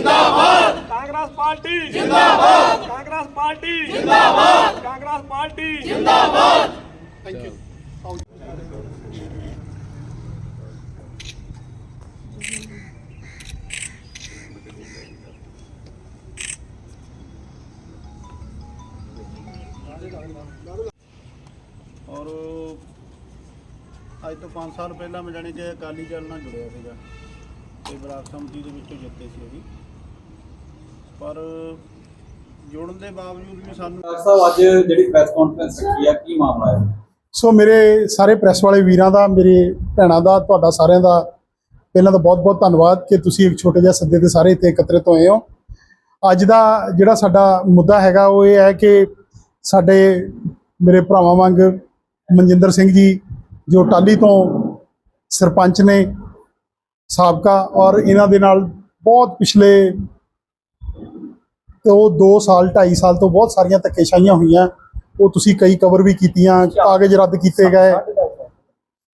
ਜਿੰਦਾਬਾਦ। ਕਾਂਗਰਸ ਪਾਰਟੀ। ਜਿੰਦਾਬਾਦ। ਕਾਂਗਰਸ ਪਾਰਟੀ। ਜਿੰਦਾਬਾਦ। ਕਾਂਗਰਸ ਪਾਰਟੀ। ਜਿੰਦਾਬਾਦ। ਔਰ ਅੱਜ ਤੋਂ 5 ਸਾਲ ਪਹਿਲਾਂ ਮੈਂ ਜਾਣੀ ਕਿ ਅਕਾਲੀ ਦਲ ਨਾਲ ਜੁੜਿਆ ਸੀਗਾ। ਤੇ ਬਲਾਕ ਸੰਮਤੀ ਦੇ ਵਿੱਚੋਂ ਜਿੱਤੇ ਸੀ ਅਸੀਂ। ਪਰ ਜੁੜਨ ਦੇ ਬਾਵਜੂਦ ਵੀ ਸਾਨੂੰ ਡਾਕਟਰ ਸਾਹਿਬ ਅੱਜ ਜਿਹੜੀ ਪ੍ਰੈਸ ਕਾਨਫਰੰਸ ਰੱਖੀ ਆ ਕੀ ਮਾਮਲਾ ਹੈ? ਸੋ ਮੇਰੇ ਸਾਰੇ ਪ੍ਰੈਸ ਵਾਲੇ ਵੀਰਾਂ ਦਾ ਮੇਰੇ ਭੈਣਾਂ ਦਾ ਤੁਹਾਡਾ ਸਾਰਿਆਂ ਦਾ ਪਹਿਲਾਂ ਤਾਂ ਬਹੁਤ-ਬਹੁਤ ਧੰਨਵਾਦ ਕਿ ਤੁਸੀਂ ਇੱਕ ਛੋਟੇ ਜਿਹੇ ਸੱਦੇ ਤੇ ਸਾਰੇ ਇੱਥੇ ਇਕੱਤਰਿਤ ਹੋਏ ਹੋ। ਅੱਜ ਦਾ ਜਿਹੜਾ ਸਾਡਾ ਮੁੱਦਾ ਹੈਗਾ ਉਹ ਇਹ ਹੈ ਕਿ ਸਾਡੇ ਮੇਰੇ ਭਰਾਵਾਂ ਵਾਂਗ ਮਨਜਿੰਦਰ ਸਿੰਘ ਜੀ ਜੋ ਟਾਲੀ ਤੋਂ ਸਰਪੰਚ ਨੇ ਸਾਬਕਾ ਔਰ ਇਹਨਾਂ ਦੇ ਨਾਲ ਬਹੁਤ ਪਿਛਲੇ ਤੇ ਉਹ 2 ਸਾਲ 2.5 ਸਾਲ ਤੋਂ ਬਹੁਤ ਸਾਰੀਆਂ ਧੱਕੇਸ਼ਾਹੀਆਂ ਹੋਈਆਂ। ਉਹ ਤੁਸੀਂ ਕਈ ਕਵਰ ਵੀ ਕੀਤੀਆਂ, ਕਾਗਜ਼ ਰੱਦ ਕੀਤੇ ਗਏ।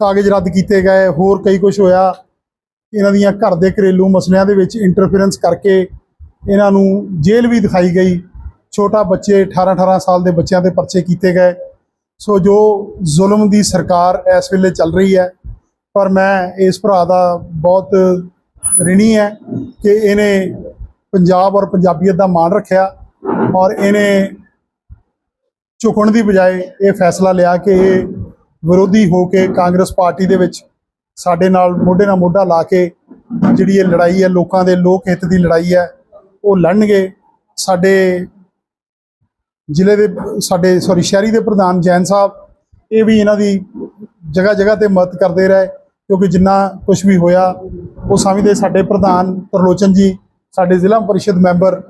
ਕਾਗਜ਼ ਰੱਦ ਕੀਤੇ ਗਏ, ਹੋਰ ਕਈ ਕੁਝ ਹੋਇਆ। ਇਹਨਾਂ ਦੀਆਂ ਘਰ ਦੇ ਘਰੇਲੂ ਮਸਲਿਆਂ ਦੇ ਵਿੱਚ ਇੰਟਰਫੇਰੈਂਸ ਕਰਕੇ ਇਹਨਾਂ ਨੂੰ ਜੇਲ੍ਹ ਵੀ ਦਿਖਾਈ ਗਈ। ਛੋਟਾ ਬੱਚੇ 18 18 ਸਾਲ ਦੇ ਬੱਚਿਆਂ ਦੇ ਪਰਚੇ ਕੀਤੇ ਗਏ। ਸੋ ਜੋ ਜ਼ੁਲਮ ਦੀ ਸਰਕਾਰ ਇਸ ਵੇਲੇ ਚੱਲ ਰਹੀ ਹੈ, ਪਰ ਮੈਂ ਇਸ ਭਰਾ ਦਾ ਬਹੁਤ ਰਿਣੀ ਹੈ ਕਿ ਇਹਨੇ ਪੰਜਾਬ ਔਰ ਪੰਜਾਬੀਅਤ ਦਾ ਮਾਣ ਰੱਖਿਆ ਔਰ ਇਹਨੇ ਝੁਕਣ ਦੀ ਬਜਾਏ ਇਹ ਫੈਸਲਾ ਲਿਆ ਕਿ ਇਹ ਵਿਰੋਧੀ ਹੋ ਕੇ ਕਾਂਗਰਸ ਪਾਰਟੀ ਦੇ ਵਿੱਚ ਸਾਡੇ ਨਾਲ ਮੋਢੇ ਨਾਲ ਮੋਢਾ ਲਾ ਕੇ ਜਿਹੜੀ ਇਹ ਲੜਾਈ ਹੈ, ਲੋਕਾਂ ਦੇ ਲੋਕ ਹਿੱਤ ਦੀ ਲੜਾਈ ਹੈ, ਉਹ ਲੜਨਗੇ। ਸਾਡੇ ਜ਼ਿਲ੍ਹੇ ਦੇ, ਸਾਡੇ ਸੌਰੀ ਸ਼ਹਿਰੀ ਦੇ ਪ੍ਰਧਾਨ ਜੈਨ ਸਾਹਿਬ ਇਹ ਵੀ ਇਹਨਾਂ ਦੀ ਜਗ੍ਹਾ ਜਗ੍ਹਾ ਤੇ ਮਦਦ ਕਰਦੇ ਰਹੇ ਕਿਉਂਕਿ ਜਿੰਨਾ ਕੁਝ ਵੀ ਹੋਇਆ, ਉਹ ਸਮਝਦੇ ਸਾਡੇ ਪ੍ਰਧਾਨ ਤਰਲੋਚਨ ਜੀ ਸਾਡੇ ਜ਼ਿਲ੍ਹਾ ਪਰਿਸ਼ਦ ਮੈਂਬਰ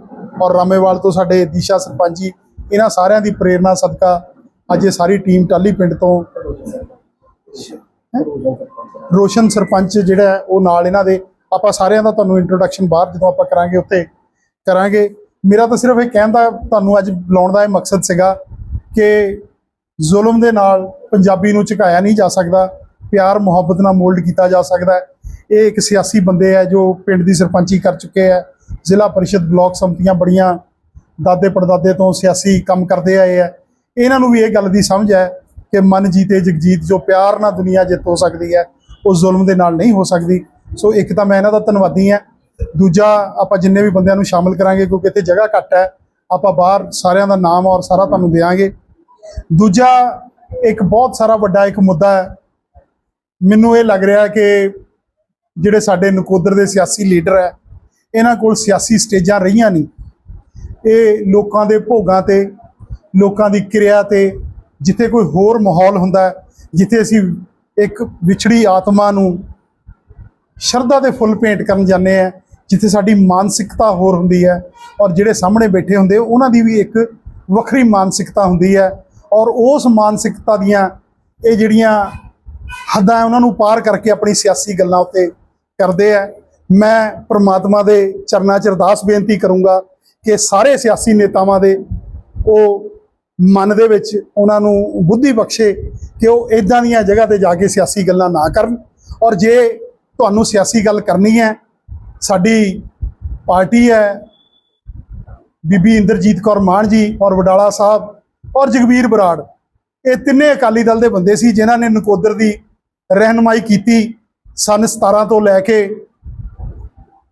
ਔਰ ਰਾਮੇਵਾਲ ਤੋਂ ਸਾਡੇ ਦੀਸ਼ਾ ਸਰਪੰਚ ਜੀ, ਇਹਨਾਂ ਸਾਰਿਆਂ ਦੀ ਪ੍ਰੇਰਣਾ, ਸਦਕਾ ਅੱਜ ਇਹ ਸਾਰੀ ਟੀਮ ਟਾਲੀ ਪਿੰਡ ਤੋਂ ਰੋਸ਼ਨ ਸਰਪੰਚ ਜਿਹੜਾ ਉਹ ਨਾਲ ਇਹਨਾਂ ਦੇ। ਆਪਾਂ ਸਾਰਿਆਂ ਦਾ ਤੁਹਾਨੂੰ ਇੰਟਰੋਡਕਸ਼ਨ ਬਾਅਦ ਜਦੋਂ ਆਪਾਂ ਕਰਾਂਗੇ ਉੱਥੇ ਕਰਾਂਗੇ। ਮੇਰਾ ਤਾਂ ਸਿਰਫ ਇਹ ਕਹਿਣ ਦਾ ਤੁਹਾਨੂੰ ਅੱਜ ਬੁਲਾਉਣ ਦਾ ਇਹ ਮਕਸਦ ਸੀਗਾ ਕਿ ਜ਼ੁਲਮ ਦੇ ਨਾਲ ਪੰਜਾਬੀ ਨੂੰ ਝੁਕਾਇਆ ਨਹੀਂ ਜਾ ਸਕਦਾ। ਪਿਆਰ, ਮੁਹੱਬਤ ਨਾਲ ਮੋਲਡ ਕੀਤਾ ਜਾ ਸਕਦਾ ਇਹ ਇੱਕ ਸਿਆਸੀ ਬੰਦੇ ਹੈ ਜੋ ਪਿੰਡ ਦੀ ਸਰਪੰਚੀ ਕਰ ਚੁੱਕੇ ਹੈ। ਜ਼ਿਲ੍ਹਾ ਪਰਿਸ਼ਦ ਬਲਾਕ ਸੰਮਤੀਆਂ ਬੜੀਆਂ ਦਾਦੇ ਪੜਦਾਦੇ ਤੋਂ ਸਿਆਸੀ ਕੰਮ ਕਰਦੇ ਆਏ ਹੈ ਇਹਨਾਂ ਨੂੰ ਵੀ ਇਹ ਗੱਲ ਦੀ ਸਮਝ ਹੈ ਕਿ ਮਨ ਜੀਤੇ ਜਗਜੀਤ ਜੋ ਪਿਆਰ ਨਾਲ ਦੁਨੀਆ ਜਿੱਤ ਹੋ ਸਕਦੀ ਹੈ, ਉਹ ਜ਼ੁਲਮ ਦੇ ਨਾਲ ਨਹੀਂ ਹੋ ਸਕਦੀ। ਸੋ ਇੱਕ ਤਾਂ ਮੈਂ ਇਹਨਾਂ ਦਾ ਧੰਨਵਾਦੀ ਹਾਂ। ਦੂਜਾ, ਆਪਾਂ ਜਿੰਨੇ ਵੀ ਬੰਦਿਆਂ ਨੂੰ ਸ਼ਾਮਲ ਕਰਾਂਗੇ, ਕਿਉਂਕਿ ਇੱਥੇ ਜਗ੍ਹਾ ਘੱਟ ਹੈ, ਆਪਾਂ ਬਾਹਰ ਸਾਰਿਆਂ ਦਾ ਨਾਮ ਔਰ ਸਾਰਾ ਤੁਹਾਨੂੰ ਦੇਵਾਂਗੇ। ਦੂਜਾ, ਇੱਕ ਬਹੁਤ ਸਾਰਾ ਵੱਡਾ ਇੱਕ ਮੁੱਦਾ ਹੈ। ਮੈਨੂੰ ਇਹ ਲੱਗ ਰਿਹਾ ਕਿ ਜਿਹੜੇ ਸਾਡੇ ਨਕੋਦਰ ਦੇ ਸਿਆਸੀ ਲੀਡਰ ਹੈ ਇਹਨਾਂ ਕੋਲ ਸਿਆਸੀ ਸਟੇਜਾਂ ਰਹੀਆਂ ਨਹੀਂ। ਇਹ ਲੋਕਾਂ ਦੇ ਭੋਗਾਂ ਤੇ, ਲੋਕਾਂ ਦੀ ਕਿਰਿਆ ਤੇ ਜਿੱਥੇ ਕੋਈ ਹੋਰ ਮਾਹੌਲ ਹੁੰਦਾ ਜਿੱਥੇ ਅਸੀਂ ਇੱਕ ਵਿਛੜੀ ਆਤਮਾ ਨੂੰ ਸ਼ਰਧਾ ਦੇ ਫੁੱਲ ਭੇਂਟ ਕਰਨ ਜਾਂਦੇ ਆ ਜਿੱਥੇ ਸਾਡੀ ਮਾਨਸਿਕਤਾ ਹੋਰ ਹੁੰਦੀ ਹੈ ਔਰ ਜਿਹੜੇ ਸਾਹਮਣੇ ਬੈਠੇ ਹੁੰਦੇ ਉਹਨਾਂ ਦੀ ਵੀ ਇੱਕ ਵੱਖਰੀ ਮਾਨਸਿਕਤਾ ਹੁੰਦੀ ਹੈ ਔਰ ਉਸ ਮਾਨਸਿਕਤਾ ਦੀਆਂ ਇਹ ਜਿਹੜੀਆਂ ਹੱਦਾਂ ਉਹਨਾਂ ਨੂੰ ਪਾਰ ਕਰਕੇ ਆਪਣੀ ਸਿਆਸੀ ਗੱਲਾਂ ਉੱਤੇ ਕਰਦੇ ਆ ਮੈਂ ਪ੍ਰਮਾਤਮਾ ਦੇ ਚਰਨਾਂ 'ਚ ਅਰਦਾਸ ਬੇਨਤੀ ਕਰੂੰਗਾ ਕਿ ਸਾਰੇ ਸਿਆਸੀ ਨੇਤਾਵਾਂ ਦੇ ਉਹ ਮਨ ਦੇ ਵਿੱਚ ਉਹਨਾਂ ਨੂੰ ਬੁੱਧੀ ਬਖਸ਼ੇ ਕਿ ਉਹ ਇਦਾਂ ਦੀਆਂ ਜਗ੍ਹਾ ਤੇ ਜਾ ਕੇ ਸਿਆਸੀ ਗੱਲਾਂ ਨਾ ਕਰਨ। ਔਰ ਜੇ ਤੁਹਾਨੂੰ ਸਿਆਸੀ ਗੱਲ ਕਰਨੀ ਹੈ, ਸਾਡੀ ਪਾਰਟੀ ਹੈ, ਬੀਬੀ ਇੰਦਰਜੀਤ ਕੌਰ ਮਾਨ ਜੀ ਔਰ ਵਡਾਲਾ ਸਾਹਿਬ ਔਰ ਜਗਵੀਰ ਬਰਾੜ, ਇਹ ਤਿੰਨੇ ਅਕਾਲੀ ਦਲ ਦੇ ਬੰਦੇ ਸੀ ਜਿਨ੍ਹਾਂ ਨੇ ਨਕੋਦਰ ਦੀ ਰਹਿਨਮਾਈ ਕੀਤੀ। ਸਨ 17 ਤੋਂ ਲੈ ਕੇ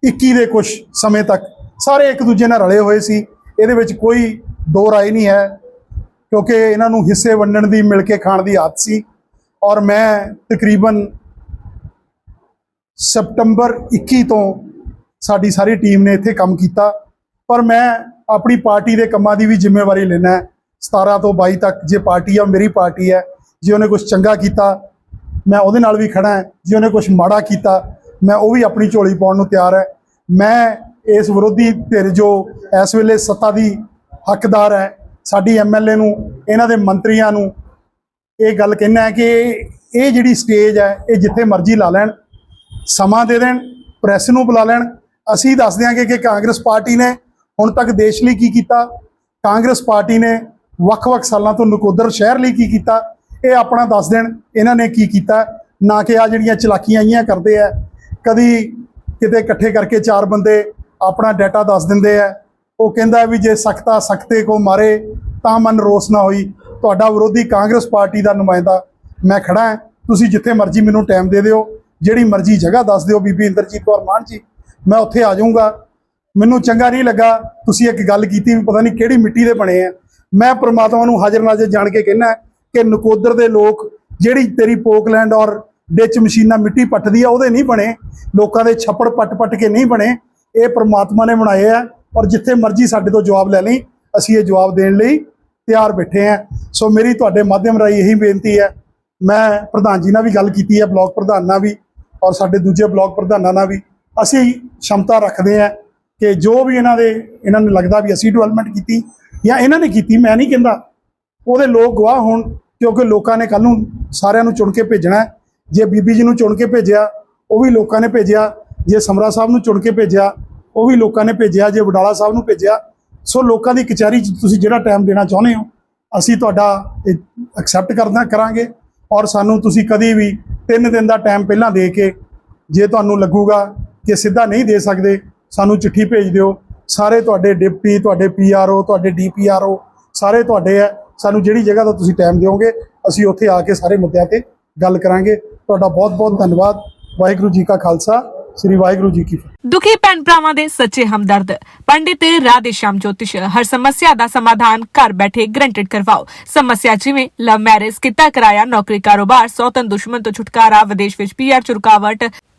21 ਦੇ ਕੁਝ ਸਮੇਂ ਤੱਕ। ਸਾਰੇ ਇੱਕ ਦੂਜੇ ਨਾਲ ਰਲੇ ਹੋਏ ਸੀ। ਇਹਦੇ ਵਿੱਚ ਕੋਈ ਦੋ ਰਾਏ ਨਹੀਂ ਹੈ, ਕਿਉਂਕਿ ਇਹਨਾਂ ਨੂੰ ਹਿੱਸੇ ਵੰਡਣ ਦੀ, ਮਿਲ ਕੇ ਖਾਣ ਦੀ ਆਦਤ ਸੀ। ਔਰ ਮੈਂ ਤਕਰੀਬਨ ਸਪਟੰਬਰ 21 ਤੋਂ ਸਾਡੀ ਸਾਰੀ ਟੀਮ ਨੇ ਇੱਥੇ ਕੰਮ ਕੀਤਾ। ਪਰ ਮੈਂ ਆਪਣੀ ਪਾਰਟੀ ਦੇ ਕੰਮਾਂ ਦੀ ਵੀ ਜ਼ਿੰਮੇਵਾਰੀ ਲੈਣਾ ਹੈ। 17 ਤੋਂ 22 ਤੱਕ ਜੇ ਪਾਰਟੀ ਆ ਮੇਰੀ ਪਾਰਟੀ ਹੈ। ਜੇ ਉਹਨੇ ਕੁਝ ਚੰਗਾ ਕੀਤਾ, ਮੈਂ ਉਹਦੇ ਨਾਲ ਵੀ ਖੜਾ ਹਾਂ। ਜੇ ਉਹਨੇ ਕੁਝ ਮਾੜਾ ਕੀਤਾ, ਮੈਂ ਉਹ ਵੀ ਆਪਣੀ ਝੋਲੀ ਪਾਉਣ ਨੂੰ ਤਿਆਰ ਹੈ। ਮੈਂ ਇਸ ਵਿਰੋਧੀ ਧਿਰ ਜੋ ਇਸ ਵੇਲੇ ਸੱਤਾ ਦੀ ਹੱਕਦਾਰ ਹੈ, ਸਾਡੀ ਐਮਐਲਏ ਨੂੰ, ਇਹਨਾਂ ਦੇ ਮੰਤਰੀਆਂ ਨੂੰ ਇਹ ਗੱਲ ਕਹਿਣਾ ਕਿ ਇਹ ਜਿਹੜੀ ਸਟੇਜ ਹੈ, ਇਹ ਜਿੱਥੇ ਮਰਜ਼ੀ ਲਾ ਲੈਣ, ਸਮਾਂ ਦੇ ਦੇਣ ਪ੍ਰੈਸ ਨੂੰ ਬੁਲਾ ਲੈਣ। ਅਸੀਂ ਦੱਸ ਦਿਆਂਗੇ ਕਿ ਕਾਂਗਰਸ ਪਾਰਟੀ ਨੇ ਹੁਣ ਤੱਕ ਦੇਸ਼ ਲਈ ਕੀ ਕੀਤਾ? ਕਾਂਗਰਸ ਪਾਰਟੀ ਨੇ ਵੱਖ-ਵੱਖ ਸਾਲਾਂ ਤੋਂ ਨਕੋਦਰ ਸ਼ਹਿਰ ਲਈ ਕੀ ਕੀਤਾ? ਇਹ ਆਪਣਾ ਦੱਸ ਦੇਣ, ਇਹਨਾਂ ਨੇ ਕੀ ਕੀਤਾ? ਨਾ ਕਿ ਆ ਜਿਹੜੀਆਂ ਚਲਾਕੀਆਂ ਆਈਆਂ ਕਰਦੇ ਆ, ਕਦੀ ਕਿਤੇ ਇਕੱਠੇ ਕਰਕੇ ਚਾਰ ਬੰਦੇ ਆਪਣਾ ਡਾਟਾ ਦੱਸ ਦਿੰਦੇ ਆ। ਉਹ ਕਹਿੰਦਾ ਵੀ ਜੇ ਸਖਤਾ ਸਖਤੇ ਕੋ ਮਾਰੇ ਤਾਂ ਮਨ ਰੋਸ ਨਾ ਹੋਈ। ਤੁਹਾਡਾ ਵਿਰੋਧੀ ਕਾਂਗਰਸ ਪਾਰਟੀ ਦਾ ਨੁਮਾਇੰਦਾ। ਮੈਂ ਖੜਾ ਹਾਂ। ਤੁਸੀਂ ਜਿੱਥੇ ਮਰਜ਼ੀ ਮੈਨੂੰ ਟਾਈਮ ਦੇ ਦਿਓ। ਜਿਹੜੀ ਮਰਜ਼ੀ ਜਗ੍ਹਾ ਦੱਸ ਦਿਓ ਬੀਬੀ ਇੰਦਰਜੀਤ ਕੌਰ ਮਾਨ ਜੀ। ਮੈਂ ਉੱਥੇ ਆ ਜਾਊਂਗਾ। ਮੈਨੂੰ ਚੰਗਾ ਨਹੀਂ ਲੱਗਾ। ਤੁਸੀਂ ਇੱਕ ਗੱਲ ਕੀਤੀ ਵੀ ਪਤਾ ਨਹੀਂ ਕਿਹੜੀ ਮਿੱਟੀ ਦੇ ਬਣੇ ਆ। ਮੈਂ ਪ੍ਰਮਾਤਮਾ ਨੂੰ ਹਾਜ਼ਰ ਨਾਜ਼ਰ ਜਾਣ ਕੇ ਕਹਿਣਾ ਕਿ ਨਕੋਦਰ ਦੇ ਲੋਕ ਜਿਹੜੀ ਤੇਰੀ ਪੋਕਲੈਂਡ ਔਰ ਡਿਚ ਮਸ਼ੀਨਾਂ ਮਿੱਟੀ ਪੱਟਦੀ ਆ, ਉਹਦੇ ਨਹੀਂ ਬਣੇ। ਲੋਕਾਂ ਦੇ ਛੱਪੜ ਪੱਟ-ਪੱਟ ਕੇ ਨਹੀਂ ਬਣੇ। ਇਹ ਪ੍ਰਮਾਤਮਾ ਨੇ ਬਣਾਏ ਆ ਔਰ ਜਿੱਥੇ ਮਰਜ਼ੀ ਸਾਡੇ ਤੋਂ ਜਵਾਬ ਲੈ ਲਈ, ਅਸੀਂ ਇਹ ਜਵਾਬ ਦੇਣ ਲਈ ਤਿਆਰ ਬੈਠੇ ਆ। ਸੋ ਮੇਰੀ ਤੁਹਾਡੇ ਮਾਧਿਅਮ ਰਾਹੀਂ ਇਹੀ ਬੇਨਤੀ ਹੈ, ਮੈਂ ਪ੍ਰਧਾਨ ਜੀ ਨਾਲ ਵੀ ਗੱਲ ਕੀਤੀ ਹੈ, ਬਲਾਕ ਪ੍ਰਧਾਨ ਨਾਲ ਵੀ ਔਰ ਸਾਡੇ ਦੂਜੇ ਬਲਾਕ ਪ੍ਰਧਾਨਾਂ ਨਾਲ ਵੀ। ਅਸੀਂ ਸ਼ਮਤਾ ਰੱਖਦੇ ਆ ਕਿ ਜੋ ਵੀ ਇਹਨਾਂ ਦੇ, ਇਹਨਾਂ ਨੂੰ ਲੱਗਦਾ ਵੀ ਅਸੀਂ ਡਿਵੈਲਪਮੈਂਟ ਕੀਤੀ ਜਾਂ ਇਹਨਾਂ ਨੇ ਕੀਤੀ, ਮੈਂ ਨਹੀਂ ਕਹਿੰਦਾ। ਉਹਦੇ ਲੋਕ ਗਵਾਹ ਹੋਣ ਕਿਉਂਕਿ ਲੋਕਾਂ ਨੇ ਕੱਲ ਨੂੰ ਸਾਰਿਆਂ ਨੂੰ ਚੁਣ ਕੇ ਭੇਜਣਾ ਹੈ। ਜੇ ਬੀਬੀ ਜੀ ਨੂੰ ਚੁਣ ਕੇ ਭੇਜਿਆ, ਉਹ ਵੀ ਲੋਕਾਂ ਨੇ ਭੇਜਿਆ। ਜੇ ਸਮਰਾ ਸਾਹਿਬ ਨੂੰ ਚੁਣ ਕੇ ਭੇਜਿਆ, ਉਹ ਵੀ ਲੋਕਾਂ ਨੇ ਭੇਜਿਆ। ਜੇ ਵਡਾਲਾ ਸਾਹਿਬ ਨੂੰ ਭੇਜਿਆ, ਸੋ ਲੋਕਾਂ ਦੀ ਕਚਹਿਰੀ 'ਚ ਤੁਸੀਂ ਜਿਹੜਾ ਟਾਈਮ ਦੇਣਾ ਚਾਹੁੰਦੇ ਹੋ, ਅਸੀਂ ਤੁਹਾਡਾ ਐਕਸੈਪਟ ਕਰਨਾ, ਕਰਾਂਗੇ। ਔਰ ਸਾਨੂੰ ਤੁਸੀਂ ਕਦੀ ਵੀ 3 ਦਿਨ ਦਾ ਟਾਈਮ ਪਹਿਲਾਂ ਦੇ ਕੇ ਜੇ ਤੁਹਾਨੂੰ ਲੱਗੂਗਾ ਕਿ ਸਿੱਧਾ ਨਹੀਂ ਦੇ ਸਕਦੇ, ਸਾਨੂੰ ਚਿੱਠੀ ਭੇਜ ਦਿਓ। ਸਾਰੇ ਤੁਹਾਡੇ ਡਿਪਟੀ, ਤੁਹਾਡੇ ਪੀਆਰਓ ਤੁਹਾਡੇ ਡੀਪੀਆਰਓ ਸਾਰੇ ਤੁਹਾਡੇ ਆ ਸਾਨੂੰ ਜਿਹੜੀ ਜਗ੍ਹਾ ਦਾ ਤੁਸੀਂ ਟਾਈਮ ਦਿਓਗੇ, ਅਸੀਂ ਉੱਥੇ ਆ ਕੇ ਸਾਰੇ ਮੁੱਦਿਆਂ ਤੇ ਗੱਲ ਕਰਾਂਗੇ। ਤੁਹਾਡਾ ਬਹੁਤ ਬਹੁਤ ਧੰਨਵਾਦ। ਵਾਹਿਗੁਰੂ ਜੀ ਕਾ ਖਾਲਸਾ, ਸ੍ਰੀ ਵਾਹਿਗੁਰੂ ਜੀ ਕੀ ਫਤਿਹ। ਦੁਖੀ ਭੈਣ ਭਰਾਵਾਂ ਦੇ ਸੱਚੇ ਹਮਦਰਦ। ਪੰਡਿਤ ਰਾਧੇ ਸ਼ਾਮ ਜੋਤਿਸ਼, ਹਰ ਸਮੱਸਿਆ ਦਾ ਸਮਾਧਾਨ ਘਰ ਬੈਠੇ ਗਰੰਟਡ ਕਰਵਾਓ। ਸਮੱਸਿਆ ਜਿਵੇਂ ਲਵ ਮੈਰਿਜ ਕਿੱਤਾ ਕਰਾਇਆ ਨੌਕਰੀ ਕਾਰੋਬਾਰ ਸੌਤਨ ਦੁਸ਼ਮਣ ਤੋਂ ਛੁਟਕਾਰਾ, ਵਿਦੇਸ਼ ਵਿੱਚ ਪੀਆਰ ਚ ਰੁਕਾਵਟ